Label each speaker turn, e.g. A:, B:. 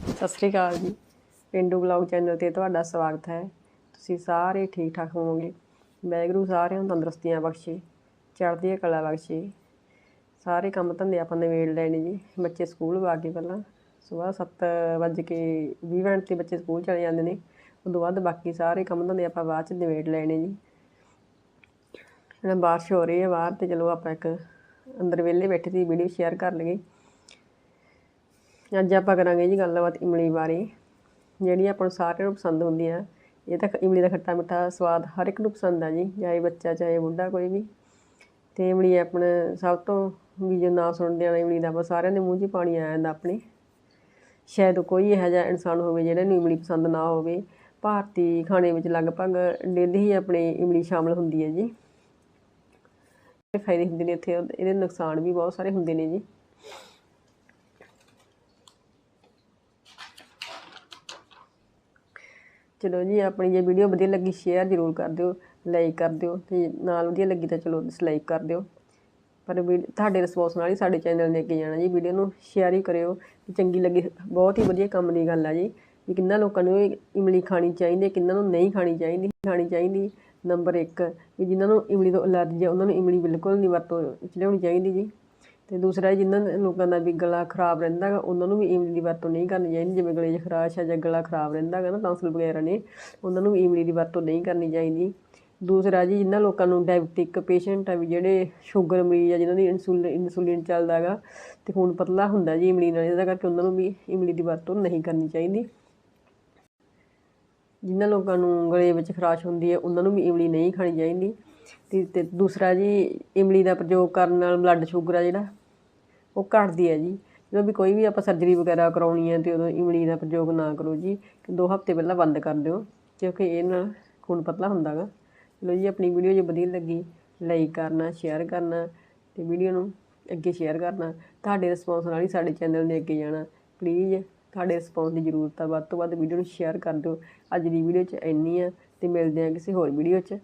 A: ਸਤਿ ਸ੍ਰੀ ਅਕਾਲ ਜੀ। ਪਿੰਡੂ blog channel ਤੇ ਤੁਹਾਡਾ ਸਵਾਗਤ ਹੈ। ਤੁਸੀਂ ਸਾਰੇ ਠੀਕ ਠਾਕ ਹੋਵੋਗੇ। ਵਾਹਿਗੁਰੂ ਸਾਰਿਆਂ ਨੂੰ ਤੰਦਰੁਸਤੀਆਂ ਬਖਸ਼ੇ ਚੜ੍ਹਦੀ ਕਲਾ ਬਖਸ਼ੇ। ਸਾਰੇ ਕੰਮ ਧੰਦੇ ਆਪਾਂ ਨਿਬੇੜ ਲੈਣੇ ਜੀ। ਬੱਚੇ ਸਕੂਲ ਵਾ ਕੇ ਪਹਿਲਾਂ। ਸਵੇਰ 7 ਵਜੇ ਕੇ 20 ਮਿੰਟ ਤੇ ਬੱਚੇ ਸਕੂਲ ਚਲੇ ਜਾਂਦੇ ਨੇ। ਉਦੋਂ ਬਾਅਦ ਬਾਕੀ ਸਾਰੇ ਕੰਮ ਧੰਦੇ ਆਪਾਂ ਬਾਅਦ ਚ ਨਿਬੇੜ ਲੈਣੇ ਜੀ। ਹੁਣ ਬਾਰਿਸ਼ ਹੋ ਰਹੀ ਹੈ ਬਾਹਰ ਤੇ ਚਲੋ ਆਪਾਂ ਇੱਕ ਅੰਦਰ ਵਿਹਲੇ ਬੈਠੇ ਸੀ, ਵੀਡੀਓ ਸ਼ੇਅਰ ਕਰ ਲਈਏ। ਅੱਜ ਆਪਾਂ ਕਰਾਂਗੇ ਜੀ ਗੱਲਬਾਤ ਇਮਲੀ ਬਾਰੇ। ਜਿਹੜੀ ਆਪਾਂ ਨੂੰ ਸਾਰਿਆਂ ਨੂੰ ਪਸੰਦ ਹੁੰਦੀ ਆ, ਇਹ ਤਾਂ ਇਮਲੀ ਦਾ ਖੱਟਾ ਮਿੱਠਾ ਸਵਾਦ ਹਰ ਇੱਕ ਨੂੰ ਪਸੰਦ ਆ ਜੀ, ਚਾਹੇ ਬੱਚਾ, ਚਾਹੇ ਬੁੱਢਾ, ਕੋਈ ਵੀ। ਤੇ ਇਮਲੀ ਆਪਣੇ ਸਭ ਤੋਂ ਵੀ ਜੋ ਨਾ ਸੁਣਦੇ ਆ ਇਮਲੀ ਦਾ, ਆਪਾਂ ਸਾਰਿਆਂ ਦੇ ਮੂੰਹ 'ਚ ਪਾਣੀ ਆ ਜਾਂਦਾ ਆਪਣੇ। ਸ਼ਾਇਦ ਕੋਈ ਇਹੋ ਜਿਹਾ ਇਨਸਾਨ ਹੋਵੇ ਜਿਹੜਾ ਨੂੰ ਇਮਲੀ ਪਸੰਦ ਨਾ ਹੋਵੇ। ਭਾਰਤੀ ਖਾਣੇ ਵਿੱਚ ਲਗਭਗ ਡੇਲੀ ਹੀ ਆਪਣੇ ਇਮਲੀ ਸ਼ਾਮਲ ਹੁੰਦੀ ਹੈ ਜੀ। ਫਾਇਦੇ ਹੁੰਦੇ ਨੇ ਇੱਥੇ, ਇਹਦੇ ਨੁਕਸਾਨ ਵੀ ਬਹੁਤ ਸਾਰੇ ਹੁੰਦੇ ਨੇ ਜੀ। ਚਲੋ ਜੀ, ਆਪਣੀ ਜੇ ਵੀਡੀਓ ਵਧੀਆ ਲੱਗੀ ਸ਼ੇਅਰ ਜ਼ਰੂਰ ਕਰ ਦਿਓ ਲਾਈਕ ਕਰ ਦਿਓ, ਤੇ ਨਾਲ ਵਧੀਆ ਲੱਗੀ ਤਾਂ ਚਲੋ ਡਿਸਲਾਈਕ ਕਰ ਦਿਓ। ਪਰ ਵੀ ਤੁਹਾਡੇ ਰਿਸਪੌਂਸ ਨਾਲ ਹੀ ਸਾਡੇ ਚੈਨਲ ਨੇ ਅੱਗੇ ਜਾਣਾ ਜੀ ਵੀਡੀਓ ਨੂੰ ਸ਼ੇਅਰ ਹੀ ਕਰਿਓ ਚੰਗੀ ਲੱਗੀ, ਬਹੁਤ ਹੀ ਵਧੀਆ ਕੰਮ ਦੀ ਗੱਲ ਆ ਜੀ। ਵੀ ਕਿੰਨਾ ਲੋਕਾਂ ਨੂੰ ਇਮਲੀ ਖਾਣੀ ਚਾਹੀਦੀ ਹੈ ਕਿੰਨਾ ਨੂੰ ਨਹੀਂ ਖਾਣੀ ਚਾਹੀਦੀ ਖਾਣੀ ਚਾਹੀਦੀ ਨੰਬਰ 1 ਵੀ ਜਿਨ੍ਹਾਂ ਨੂੰ ਇਮਲੀ ਤੋਂ ਅਲਰਜੀ ਹੈ ਉਹਨਾਂ ਨੂੰ ਇਮਲੀ ਬਿਲਕੁਲ ਨਹੀਂ ਵਰਤੋਂ ਲਿਆਉਣੀ ਚਾਹੀਦੀ ਜੀ। ਤੇ ਦੂਸਰਾ ਜਿਨ੍ਹਾਂ ਲੋਕਾਂ ਦਾ ਵੀ ਗਲਾ ਖਰਾਬ ਰਹਿੰਦਾ ਹੈਗਾ ਉਹਨਾਂ ਨੂੰ ਵੀ ਇਮਲੀ ਦੀ ਵਰਤੋਂ ਨਹੀਂ ਕਰਨੀ ਚਾਹੀਦੀ, ਜਿਵੇਂ ਗਲੇ 'ਚ ਖਰਾਸ਼ ਹੈ ਜਾਂ ਗਲਾ ਖਰਾਬ ਰਹਿੰਦਾ ਹੈਗਾ ਨਾ ਟਾਂਸਲ ਵਗੈਰਾ ਨੇ, ਉਹਨਾਂ ਨੂੰ ਵੀ ਇਮਲੀ ਦੀ ਵਰਤੋਂ ਨਹੀਂ ਕਰਨੀ ਚਾਹੀਦੀ। ਦੂਸਰਾ ਜੀ ਜਿਨ੍ਹਾਂ ਲੋਕਾਂ ਨੂੰ ਡਾਇਬਟਿਕ ਪੇਸ਼ੈਂਟ ਆ ਵੀ ਜਿਹੜੇ ਸ਼ੂਗਰ ਮਰੀਜ਼ ਆ, ਜਿਨ੍ਹਾਂ ਦੀ ਇਨਸੂਲਿਨ ਇਨਸੂਲਿਨ ਚੱਲਦਾ ਗਾ, ਤੇ ਖੂਨ ਪਤਲਾ ਹੁੰਦਾ ਜੀ ਇਮਲੀ ਨਾਲ, ਇਹਦਾ ਕਰਕੇ ਉਹਨਾਂ ਨੂੰ ਵੀ ਇਮਲੀ ਦੀ ਵਰਤੋਂ ਨਹੀਂ ਕਰਨੀ ਚਾਹੀਦੀ। ਜਿਨ੍ਹਾਂ ਲੋਕਾਂ ਨੂੰ ਗਲੇ ਵਿੱਚ ਖਰਾਸ਼ ਹੁੰਦੀ ਹੈ ਉਹਨਾਂ ਨੂੰ ਵੀ ਇਮਲੀ ਨਹੀਂ ਖਾਣੀ ਚਾਹੀਦੀ। ਤੇ ਤੇ ਦੂਸਰਾ ਜੀ, ਇਮਲੀ ਦਾ ਪ੍ਰਯੋਗ ਕਰਨ ਨਾਲ ਬਲੱਡ ਸ਼ੂਗਰ ਆ ਜਿਹੜਾ ਉਹ ਘਟਦੀ ਹੈ ਜੀ। ਜਦੋਂ ਵੀ ਕੋਈ ਵੀ ਆਪਾਂ ਸਰਜਰੀ ਵਗੈਰਾ ਕਰਾਉਣੀ ਹੈ ਤੇ ਉਦੋਂ ਇਮਲੀ ਦਾ ਪ੍ਰਯੋਗ ਨਾ ਕਰੋ ਜੀ। ਦੋ ਹਫ਼ਤੇ ਪਹਿਲਾਂ ਬੰਦ ਕਰ ਦਿਓ, ਕਿਉਂਕਿ ਇਹ ਨਾਲ ਖੂਨ ਪਤਲਾ ਹੁੰਦਾ ਗਾ। ਚਲੋ ਜੀ, ਆਪਣੀ ਵੀਡੀਓ ਜੇ ਵਧੀਆ ਲੱਗੀ ਲਾਈਕ ਕਰਨਾ ਸ਼ੇਅਰ ਕਰਨਾ ਤੇ ਵੀਡੀਓ ਨੂੰ ਅੱਗੇ ਸ਼ੇਅਰ ਕਰਨਾ। ਤੁਹਾਡੇ ਰਿਸਪੌਂਸ ਨਾਲ ਹੀ ਸਾਡੇ ਚੈਨਲ ਨੇ ਅੱਗੇ ਜਾਣਾ। ਪਲੀਜ਼ ਤੁਹਾਡੇ ਰਿਸਪੌਂਸ ਦੀ ਜ਼ਰੂਰਤ ਆ। ਵੱਧ ਤੋਂ ਵੱਧ ਵੀਡੀਓ ਨੂੰ ਸ਼ੇਅਰ ਕਰ ਦਿਓ। ਅੱਜ ਦੀ ਵੀਡੀਓ 'ਚ ਇੰਨੀ ਆ ਤੇ ਮਿਲਦੇ ਆ ਕਿਸੇ ਹੋਰ ਵੀਡੀਓ 'ਚ।